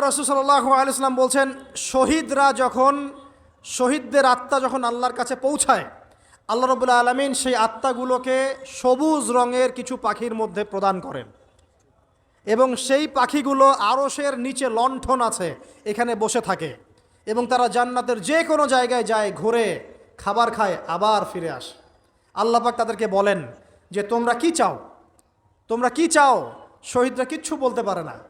আল্লাহ রসুল সাল্লাহ আলাইসলাম বলছেন, শহীদরা যখন, শহীদদের আত্মা যখন আল্লাহর কাছে পৌঁছায়, আল্লাহ রবুল্লা আলমিন সেই আত্মাগুলোকে সবুজ রঙের কিছু পাখির মধ্যে প্রদান করেন। এবং সেই পাখিগুলো আরসের নিচে লণ্ঠন আছে, এখানে বসে থাকে। এবং তারা জান্নাতের যে কোনো জায়গায় যায়, ঘুরে, খাবার খায়, আবার ফিরে আসে। আল্লাপাক তাদেরকে বলেন যে, তোমরা কি চাও? তোমরা কি চাও? শহীদরা কিচ্ছু বলতে পারে না।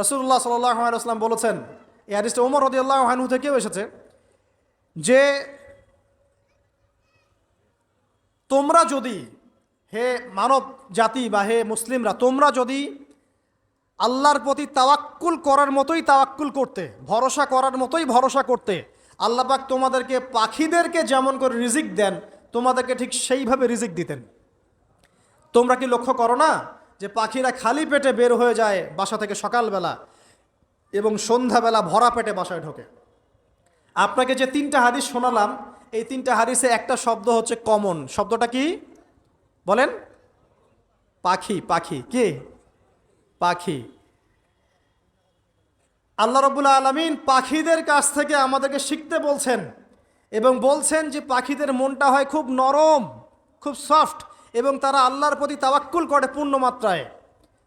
রসুল্লাহ সাল্লাম বলেছেন, এই হাদিসটা ওমর রদিয়াল্লাহ হানহু থেকেও এসেছে যে, তোমরা যদি, হে মানব জাতি বা হে মুসলিমরা, তোমরা যদি আল্লাহর প্রতি তাওয়াক্কুল করার মতোই তাওয়াক্কুল করতে, ভরসা করার মতোই ভরসা করতে আল্লাপাক তোমাদেরকে পাখিদেরকে যেমন করে রিজিক দেন, তোমাদেরকে ঠিক সেইভাবে রিজিক দিতেন। তোমরা কি লক্ষ্য করো না যে পাখিরা খালি পেটে বের হয়ে যায় বাসা থেকে সকালবেলা এবং সন্ধ্যাবেলা ভরা পেটে বাসায় ঢোকে। আপনাকে যে তিনটা হাদিস শোনালাম, এই তিনটা হাদিসে একটা শব্দ হচ্ছে কমন। শব্দটা কি? বলেন। পাখি পাখি। কে? পাখি। আল্লাহ রবুল্লা আলমিন পাখিদের কাছ থেকে আমাদেরকে শিখতে বলছেন এবং বলছেন যে পাখিদের মনটা হয় খুব নরম, খুব সফট। এবং তারা আল্লাহর প্রতি তাওয়াক্কুল করে পূর্ণ মাত্রায়।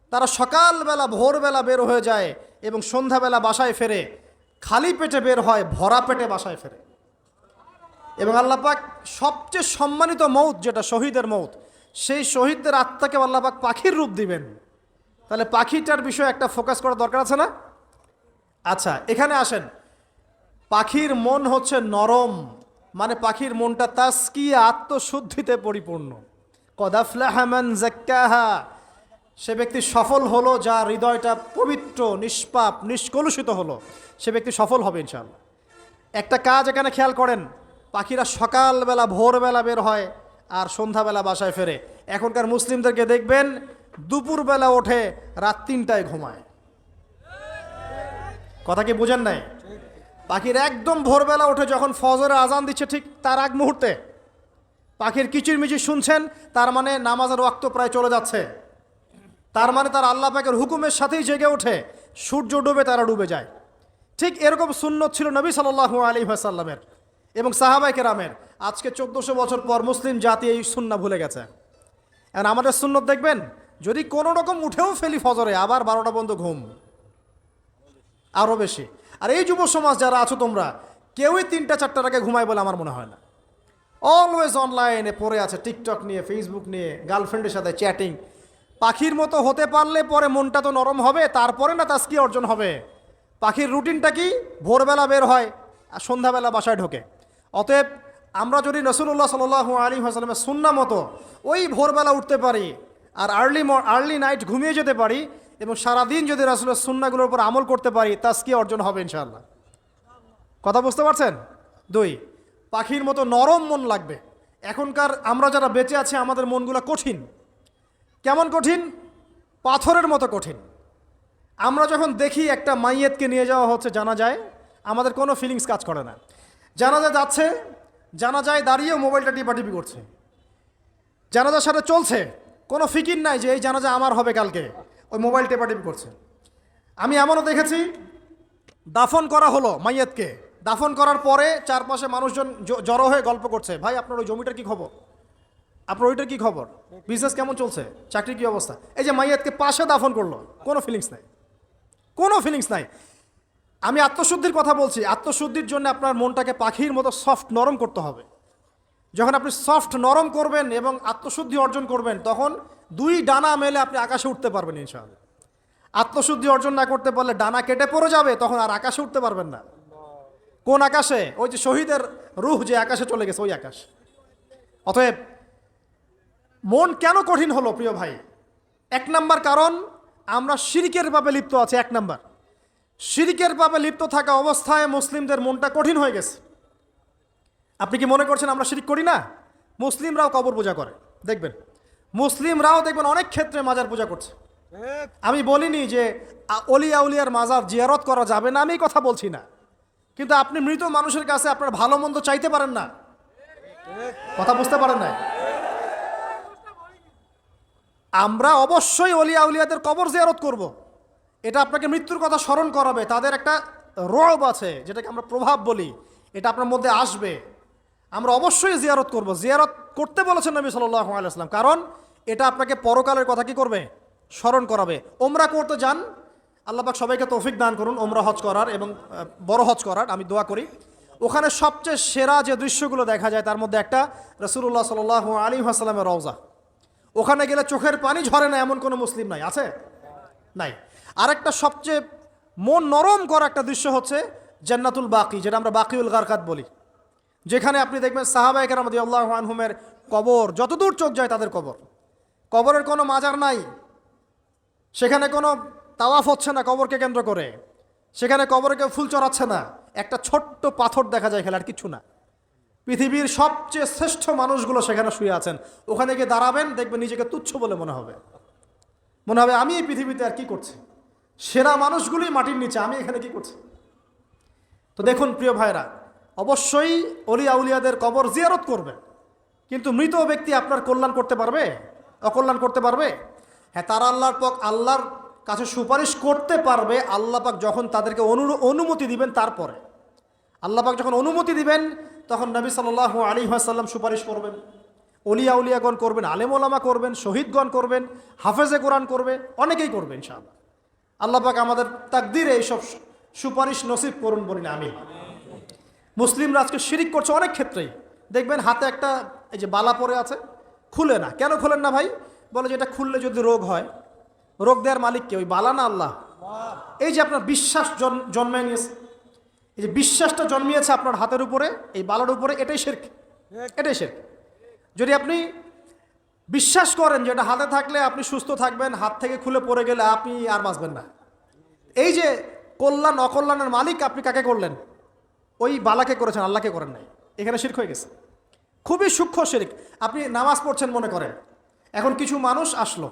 তারা সকালবেলা, ভোরবেলা বের হয়ে যায় এবং সন্ধ্যাবেলা বাসায় ফেরে। খালি পেটে বের হয়, ভরা পেটে বাসায় ফেরে। এবং আল্লাপাক সবচেয়ে সম্মানিত মৌত, যেটা শহীদের মৌত, সেই শহীদদের আত্মাকে আল্লাপাক পাখির রূপ দিবেন। তাহলে পাখিটার বিষয়ে একটা ফোকাস করা দরকার আছে না? আচ্ছা এখানে আসেন। পাখির মন হচ্ছে নরম মানে পাখির মনটা তাস্কি আত্মশুদ্ধিতে পরিপূর্ণ। কদাফলাহামান জাক্কাহা সে ব্যক্তি সফল হলো, যার হৃদয়টা পবিত্র, নিষ্পাপ, নিষ্কলুষিত হলো, সে ব্যক্তি সফল হবে ইনশাল্লাহ একটা কাজ এখানে খেয়াল করেন, পাখিরা সকালবেলা, ভোরবেলা বের হয় আর সন্ধ্যাবেলা বাসায় ফেরে। এখনকার মুসলিমদেরকে দেখবেন, দুপুরবেলা ওঠে, রাত তিনটায় ঘুমায়। কথা কি বোঝেন নাই? পাখির একদম ভোরবেলা ওঠে, যখন ফজরে আজান দিচ্ছে, ঠিক তার আগ মুহূর্তে। পাখির কিচিরমিচির শুনছেন, তার মানে নামাজের ওয়াক্ত প্রায় চলে যাচ্ছে। তার মানে তার আল্লাহ পাকের হুকুমের সাথেই জেগে ওঠে, সূর্য ডুবে তারা ডুবে যায়। ঠিক এরকম সুন্নত ছিল নবী সাল্লাহ আলী সাল্লামের এবং সাহাবাই কেরামের। আজকে চোদ্দোশো বছর পর মুসলিম জাতি এই সুন্না ভুলে গেছে। এখন আমাদের সুন্নত দেখবেন, যদি কোনো রকম উঠেও ফেলি ফজরে, আবার বারোটা পর্যন্ত ঘুম। আরও বেশি। আর এই যুব সমাজ যারা আছো তোমরা, কেউই তিনটা চারটার আগে ঘুমায় বলে আমার মনে হয় না। অলওয়েজ অনলাইনে পড়ে আছে টিকটক নিয়ে ফেসবুক নিয়ে গার্লফ্রেন্ডের সাথে চ্যাটিং পাখির মতো হতে পারলে পরে মনটা তো নরম হবে, তারপরে না তাস্কি অর্জন হবে? পাখির রুটিনটা কি? ভোরবেলা বের হয়, আর সন্ধ্যাবেলা বাসায় ঢোকে। অতএব আমরা যদি রসুল্লাহ সাল আলী হাসালামের সুন্না মতো ওই ভোরবেলা উঠতে পারি, আর আর্লি আর্লি নাইট ঘুমিয়ে যেতে পারি, এবং সারাদিন যদি রাসুলের সুন্নাগুলোর উপর আমল করতে পারি, তাস তাস্কি অর্জন হবে ইনশাআল্লাহ? কথা বুঝতে পারছেন? দুই। পাখির মতো নরম মন লাগবে। এখনকার আমরা যারা বেঁচে আছি, আমাদের মনগুলো কঠিন। কেমন কঠিন? পাথরের মতো কঠিন। আমরা যখন দেখি একটা মাইয়েতকে নিয়ে যাওয়া হচ্ছে জানা যায় আমাদের কোনো ফিলিংস কাজ করে না। জানা জানাজা যাচ্ছে জানা যায় দাঁড়িয়েও মোবাইলটা টিপাটিপি করছে। জানাজার সাথে চলছে, কোনো ফিকির নাই যে এই জানাজা আমার হবে কালকে। ওই মোবাইল টেপাটিপি করছে। আমি এমনও দেখেছি, দাফন করা হলো মাইয়াতকে। দাফন করার পরে চারপাশে মানুষজন জড়ো হয়ে গল্প করছে। ভাই, আপনার ওই জমিটার কি খবর? আপনার ওইটার কি খবর? বিজনেস কেমন চলছে? চাকরির কি অবস্থা? এই যে মাইয়াতকে পাশে দাফন করল, কোনো ফিলিংস নাই। কোনো ফিলিংস নাই। আমি আত্মশুদ্ধির কথা বলছি। আত্মশুদ্ধির জন্য আপনার মনটাকে পাখির মতো সফট নরম করতে হবে। যখন আপনি সফট নরম করবেন এবং আত্মশুদ্ধি অর্জন করবেন, তখন দুই ডানা মেলে আপনি আকাশে উঠতে পারবেন ইনশাআল্লাহ। আত্মশুদ্ধি অর্জন না করতে পারলে ডানা কেটে পড়ে যাবে, তখন আর আকাশে উঠতে পারবেন না। কোন আকাশে? ওই যে শহীদের রুহ যে আকাশে চলে গেছে ওই আকাশ। অতএব মন কেন কঠিন হলো প্রিয় ভাই? এক নাম্বার কারণ আমরা শিরিকের ভাবে লিপ্ত আছি এক নাম্বার। শিরিকের পাপে লিপ্ত থাকা অবস্থায় মুসলিমদের মনটা কঠিন হয়ে গেছে। আপনি কি মনে করছেন আমরা শিরিক করি না? মুসলিমরাও কবর পূজা করে। দেখবেন মুসলিমরাও দেখবেন অনেক ক্ষেত্রে মাজার পূজা করছে। আমি বলিনি যে অলিয়া উলিয়ার মাজার জিয়ারত করা যাবে না আমি কথা বলছি না। কিন্তু আপনি মৃত মানুষের কাছে আপনার ভালো মন্দ চাইতে পারেন না। কথা বুঝতে পারেন না আমরা অবশ্যই অলিয়া উলিয়াদের কবর জিয়ারত করব। এটা আপনাকে মৃত্যুর কথা স্মরণ করাবে। তাদের একটা রব আছে, যেটাকে আমরা প্রভাব বলি। এটা আপনার মধ্যে আসবে। আমরা অবশ্যই জিয়ারত করব। জিয়ারত করতে বলেছেন নবী আলাইসলাম কারণ এটা আপনাকে পরকালের কথা কি করবে? স্মরণ করাবে। ওমরা করতে যান আল্লাপাক সবাইকে তৌফিক দান করুন ওমরা হজ করার এবং বড় হজ করার, আমি দোয়া করি। ওখানে সবচেয়ে সেরা যে দৃশ্যগুলো দেখা যায়, তার মধ্যে একটা রসুল্লাহ সাল আলী হাসালামের রওজা। ওখানে গেলে চোখের পানি ঝরে না, এমন কোনো মুসলিম নাই, আছে? নাই। আরেকটা সবচেয়ে মন নরম করা একটা দৃশ্য হচ্ছে জান্নাতুল বাকি, যেটা আমরা বাকিউল গারকাত বলি। যেখানে আপনি দেখবেন সাহাবাহিকের আমাদের আল্লাহ আনহুমের কবর, যতদূর চোখ যায় তাদের কবর। কবরের কোনো মাজার নাই। সেখানে কোনো তাওয়াফ হচ্ছে না কবরকে কেন্দ্র করে। সেখানে কবরে কেউ ফুল চড়াচ্ছে না। একটা ছোট্ট পাথর দেখা যায় খেলার কিছু না। পৃথিবীর সবচেয়ে শ্রেষ্ঠ মানুষগুলো সেখানে শুয়ে আছেন। ওখানে গিয়ে দাঁড়াবেন, দেখবেন নিজেকে তুচ্ছ বলে মনে হবে। মনে হবে, আমি এই পৃথিবীতে আর কি করছি? সেরা মানুষগুলি মাটির নিচে, আমি এখানে কি করছি? তো দেখুন প্রিয় ভাইরা, অবশ্যই অলিয়া উলিয়াদের কবর জিয়ারত করবে। কিন্তু মৃত ব্যক্তি আপনার কল্যাণ করতে পারবে? অকল্যাণ করতে পারবে? হ্যাঁ তারা আল্লাহর পক আল্লাহর কাছে সুপারিশ করতে পারবে, আল্লাহ পাক যখন তাদেরকে অনু, অনুমতি দিবেন তারপরে। আল্লাহ পাক যখন অনুমতি দিবেন, তখন নবী সাল্লাহ আলী আসাল্লাম সুপারিশ করবেন। অলিয়া উলিয়াগণ করবেন, আলেম ওলামা করবেন, শহীদগণ করবেন, হাফেজে কোরআন করবে, অনেকেই করবে ইনশাআল্লাহ। আল্লাহ পাক আমাদের তাকদিরে এইসব সুপারিশ নসিব করুন বলি না আমি মুসলিমরা আজকে শিরিক করছে অনেক ক্ষেত্রেই। দেখবেন হাতে একটা, এই যে বালা পরে আছে, খুলে না। কেন খুলেন না ভাই? বলে যে এটা খুললে যদি রোগ হয় রোগ দেওয়ার মালিক কে? ওই বালা না আল্লাহ? এই যে আপনার বিশ্বাস জন- জন্মে নিয়েছে এই যে বিশ্বাসটা জন্মিয়েছে আপনার হাতের উপরে এই বালার উপরে এটাই শেরক। এটাই শেরক। যদি আপনি বিশ্বাস করেন যে এটা হাতে থাকলে আপনি সুস্থ থাকবেন হাত থেকে খুলে পড়ে গেলে আপনি আর বাঁচবেন না। এই যে কল্যাণ অকল্যাণের মালিক আপনি কাকে করলেন? ওই বালাকে করেছেন আল্লাহকে করেন নাই। এখানে শির্ক হয়ে গেছে। খুবই সূক্ষ্ম শিরিক। আপনি নামাজ পড়ছেন মনে করেন। এখন কিছু মানুষ আসলো।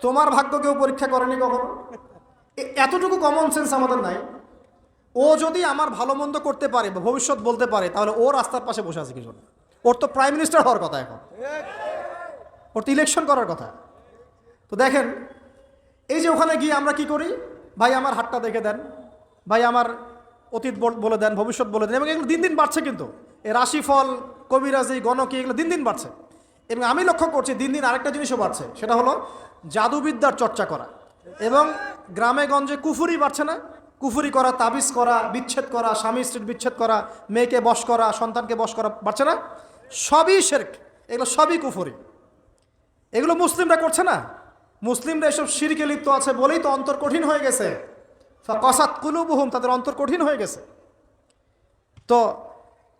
তোমার ভাগ্য কেউ পরীক্ষা করেনি কখনো? এ- এতটুকু কমন সেন্স আমাদের নাই। ও যদি আমার ভালো মন্দ করতে পারে বা ভবিষ্যৎ বলতে পারে, তাহলে ও রাস্তার পাশে বসে আছে কি জন্য ওর তো প্রাইম মিনিস্টার হওয়ার কথা এখন। ওর তো ইলেকশন করার কথা। তো দেখেন, এই যে ওখানে গিয়ে আমরা কি করি? ভাই, আমার হাতটা দেখে দেন। ভাই, আমার অতীত বল- দেন, ভবিষ্যৎ বলে দেন, এবং এগুলো দিন দিন বাড়ছে কিন্তু। এই রাশিফল, কবিরাজি, গণকি, এগুলো দিন দিন বাড়ছে। এবং আমি লক্ষ্য করছি দিন দিন আরেকটা জিনিসও বাড়ছে, সেটা হলো জাদুবিদ্যার চর্চা করা। এবং গ্রামে গঞ্জে কুফুরি বাড়ছে না? কুফুরি করা, তাবিজ করা, বিচ্ছেদ করা, স্বামী স্ত্রীর বিচ্ছেদ করা, মেয়েকে বশ করা, সন্তানকে বশ করা বাড়ছে না? সবই শেরক, এগুলো সবই কুফুরি। এগুলো মুসলিমরা করছে না? মুসলিমরা এসব শিরকে লিপ্ত আছে বলেই তো অন্তর কঠিন হয়ে গেছে। কসাত কুলুবহুম, তাদের অন্তর কঠিন হয়ে গেছে। তো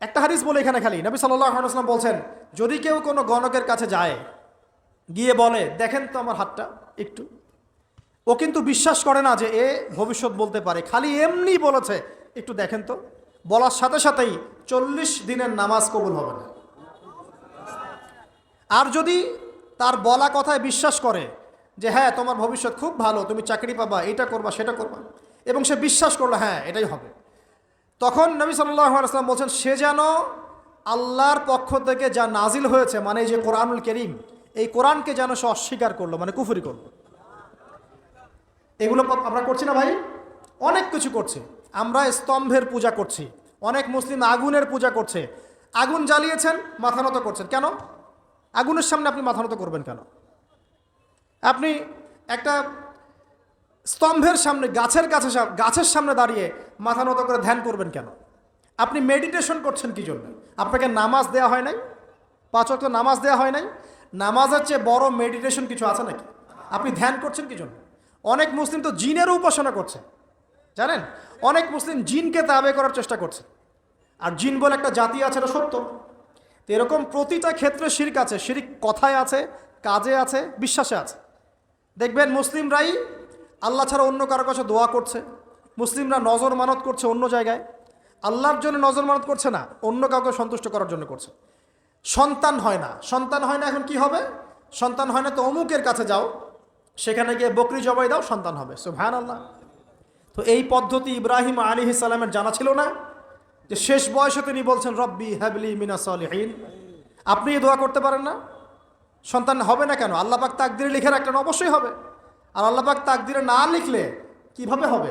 একটা হাদিস বলে এখানে খালি। নবী সাল্লাম বলছেন, যদি কেউ কোনো গণকের কাছে যায়, গিয়ে বলে, দেখেন তো আমার হাতটা একটু। ও কিন্তু বিশ্বাস করে না যে এ ভবিষ্যৎ বলতে পারে। খালি এমনি বলেছে, একটু দেখেন তো। বলার সাথে সাথেই চল্লিশ দিনের নামাজ কবুল হবে না। আর যদি তার বলা কথায় বিশ্বাস করে যে হ্যাঁ তোমার ভবিষ্যৎ খুব ভালো, তুমি চাকরি পাবা, এটা করবা, সেটা করবা, এবং সে বিশ্বাস করল হ্যাঁ এটাই হবে। তখন নবী সাল্লাম বলছেন, সে যেন আল্লাহর পক্ষ থেকে যা নাজিল হয়েছে মানে এই যে কোরআনুল করিম, এই কোরআনকে যেন সে অস্বীকার করল মানে কুফুরি করল। এগুলো আমরা করছি না ভাই? অনেক কিছু করছে। আমরা স্তম্ভের পূজা করছি, অনেক মুসলিম আগুনের পূজা করছে। আগুন জ্বালিয়েছেন, মাথা নত করছেন। কেন? আগুনের সামনে আপনি মাথা নত করবেন কেন? আপনি একটা স্তম্ভের সামনে, গাছের কাছে গাছের সামনে দাঁড়িয়ে মাথা নত করে ধ্যান করবেন কেন? আপনি মেডিটেশন করছেন কি জন্য? আপনাকে নামাজ দেওয়া হয় নাই? পাঁচ ওয়াক্ত নামাজ দেওয়া হয় নাই? নামাজের চেয়ে বড় মেডিটেশন কিছু আছে নাকি? আপনি ধ্যান করছেন কি জন্য? অনেক মুসলিম তো জিনেরও উপাসনা করছে। জানেন? অনেক মুসলিম জিনকে তাবে করার চেষ্টা করছে। আর জিন বলে একটা জাতি আছে, এটা সত্য। তো এরকম প্রতিটা ক্ষেত্রে শিরিক আছে। শিরিক কথায় আছে, কাজে আছে, বিশ্বাসে আছে। দেখবেন মুসলিমরাই আল্লাহ ছাড়া অন্য কারও কাছে দোয়া করছে। মুসলিমরা নজর মানত করছে অন্য জায়গায়। আল্লাহর জন্য নজর মানত করছে না, অন্য কাউকে সন্তুষ্ট করার জন্য করছে। সন্তান হয় না। সন্তান হয় না এখন কি হবে? সন্তান হয় না তো অমুকের কাছে যাও, সেখানে গিয়ে বকরি জবাই দাও, সন্তান হবে। সো ভ্যান আল্লাহ তো এই পদ্ধতি ইব্রাহিম আলী সালামের জানা ছিল না, যে শেষ বয়সে তিনি বলছেন, রব্বি হ্যাবলি মিনা সলিহীন। আপনি দোয়া করতে পারেন না? সন্তান হবে না কেন? আল্লাহ পাক তাকদিরে লিখে রাখলেন, অবশ্যই হবে। আর আল্লাহ পাক তাকদিরে না লিখলে কীভাবে হবে?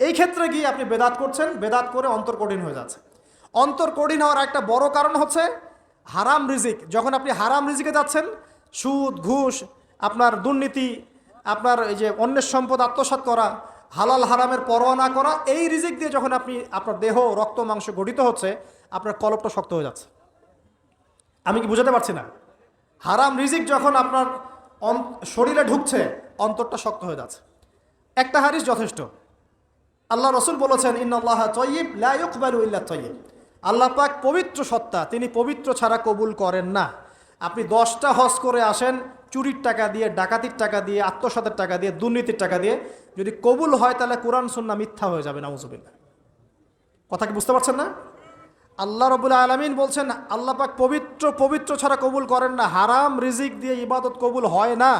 এই ক্ষেত্রে গিয়ে আপনি বেদাত করছেন, বেদাত করে অন্তর কঠিন হয়ে যাচ্ছে অন্তর কঠিন হওয়ার একটা বড় কারণ হচ্ছে হারাম রিজিক। যখন আপনি হারাম রিজিকে যাচ্ছেন, সুদ, ঘুষ, আপনার দুর্নীতি, আপনার এই যে অন্যের সম্পদ আত্মসাৎ করা, হালাল হারামের পরোয়া না করা, এই রিজিক দিয়ে যখন আপনি, আপনার দেহ, রক্ত, মাংস গঠিত হচ্ছে, আপনার কলপটা শক্ত হয়ে যাচ্ছে। আমি কি বুঝাতে পারছি না? হারাম রিজিক যখন আপনার শরীরে ঢুকছে, অন্তরটা শক্ত হয়ে যাচ্ছে। একটা হারিস যথেষ্ট। আল্লাহ রসুল বলেছেন ইন্নআল্লাহ তয়িব লাইকবালু ইল্লা তয়িব। আল্লাহ পাক পবিত্র সত্তা, তিনি পবিত্র ছাড়া কবুল করেন না। আপনি দশটা হজ করে আসেন, চুরির টাকা দিয়ে, ডাকাতির টাকা দিয়ে, আত্মসাতের টাকা দিয়ে, দুর্নীতির টাকা দিয়ে, যদি কবুল হয় তাহলে কোরআন সুন্না মিথ্যা হয়ে যাবে নাউজুবিল্লাহ কথা কি বুঝতে পারছেন না? আল্লাহ রবুল আলমিন বলছেন, আল্লাহ পাক পবিত্র পবিত্র ছাড়া কবুল করেন না। হারাম রিজিক দিয়ে ইবাদত কবুল হয় না।